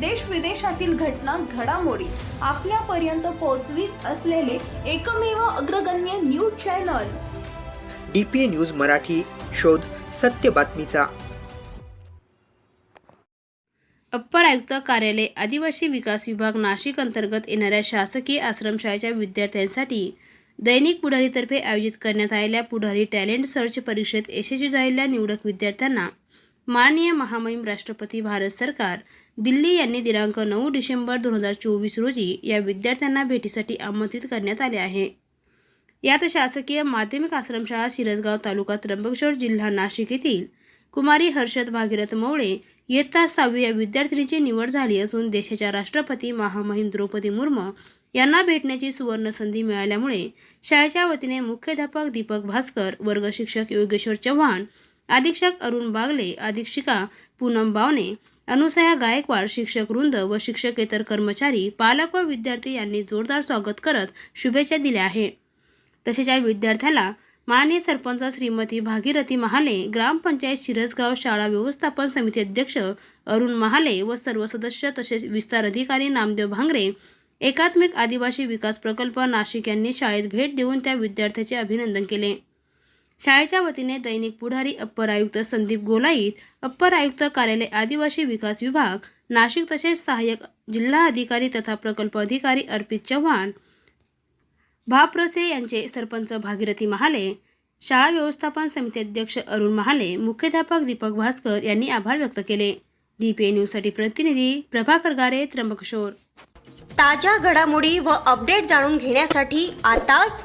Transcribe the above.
देश विदेशातील घटना घडामोडी आपल्यापर्यंत पोहोचवीत असलेले एकमेव अग्रगण्य news channel. D P A news Marathi शोध सत्य बातमीचा. अप्पर आयुक्त कार्यालय आदिवासी विकास विभाग नाशिक अंतर्गत येणाऱ्या शासकीय आश्रमशाळेच्या विद्यार्थ्यांसाठी दैनिक पुढारीतर्फे आयोजित करण्यात आलेल्या पुढारी टॅलेंट सर्च परीक्षेत यशस्वी झालेल्या निवडक विद्यार्थ्यांना माननीय महामहिम राष्ट्रपती भारत सरकार दिल्ली यांनी दिनांक नऊ डिसेंबर दोन हजार चोवीस रोजी या विद्यार्थ्यांना भेटीसाठी आमंत्रित करण्यात आले आहे. यात शासकीय माध्यमिक आश्रमशाळा शिरसगाव तालुका त्र्यंबकेश्वर जिल्हा नाशिक येथील कुमारी हर्षद भागीरथ मवळे इयत्ता सहावी या विद्यार्थिनीची निवड झाली असून देशाच्या राष्ट्रपती महामहिम द्रौपदी मुर्मू यांना भेटण्याची सुवर्ण संधी मिळाल्यामुळे शाळेच्या वतीने मुख्याध्यापक दीपक भास्कर वर्ग शिक्षक योगेश्वर चव्हाण अधीक्षक अरुण बागले अधीक्षिका पूनम बावने अनुसया गायकवाड शिक्षक वृंद व शिक्षकेतर कर्मचारी पालक व विद्यार्थी यांनी जोरदार स्वागत करत शुभेच्छा दिल्या आहे तसेच या विद्यार्थ्याला माननीय सरपंच श्रीमती भागीरथी महाले ग्रामपंचायत शिरसगाव शाळा व्यवस्थापन समिती अध्यक्ष अरुण महाले व सर्व सदस्य तसेच विस्तार अधिकारी नामदेव भांगरे एकात्मिक आदिवासी विकास प्रकल्प नाशिक यांनी शाळेत भेट देऊन त्या विद्यार्थ्याचे अभिनंदन केले. शाळेच्या वतीने दैनिक पुढारी अप्पर आयुक्त संदीप गोलाईत अप्पर आयुक्त कार्यालय आदिवासी विकास विभाग नाशिक तसेच सहाय्यक जिल्हा अधिकारी तथा प्रकल्प अधिकारी अर्पित चव्हाण भाप्रसे यांचे सरपंच भागीरथी महाले शाळा व्यवस्थापन समिती अध्यक्ष अरुण महाले मुख्याध्यापक दीपक भास्कर यांनी आभार व्यक्त केले. डीपीए न्यूजसाठी प्रतिनिधी प्रभाकर गारे त्र्यंबकिशोर ताज्या घडामोडी व अपडेट जाणून घेण्यासाठी आताच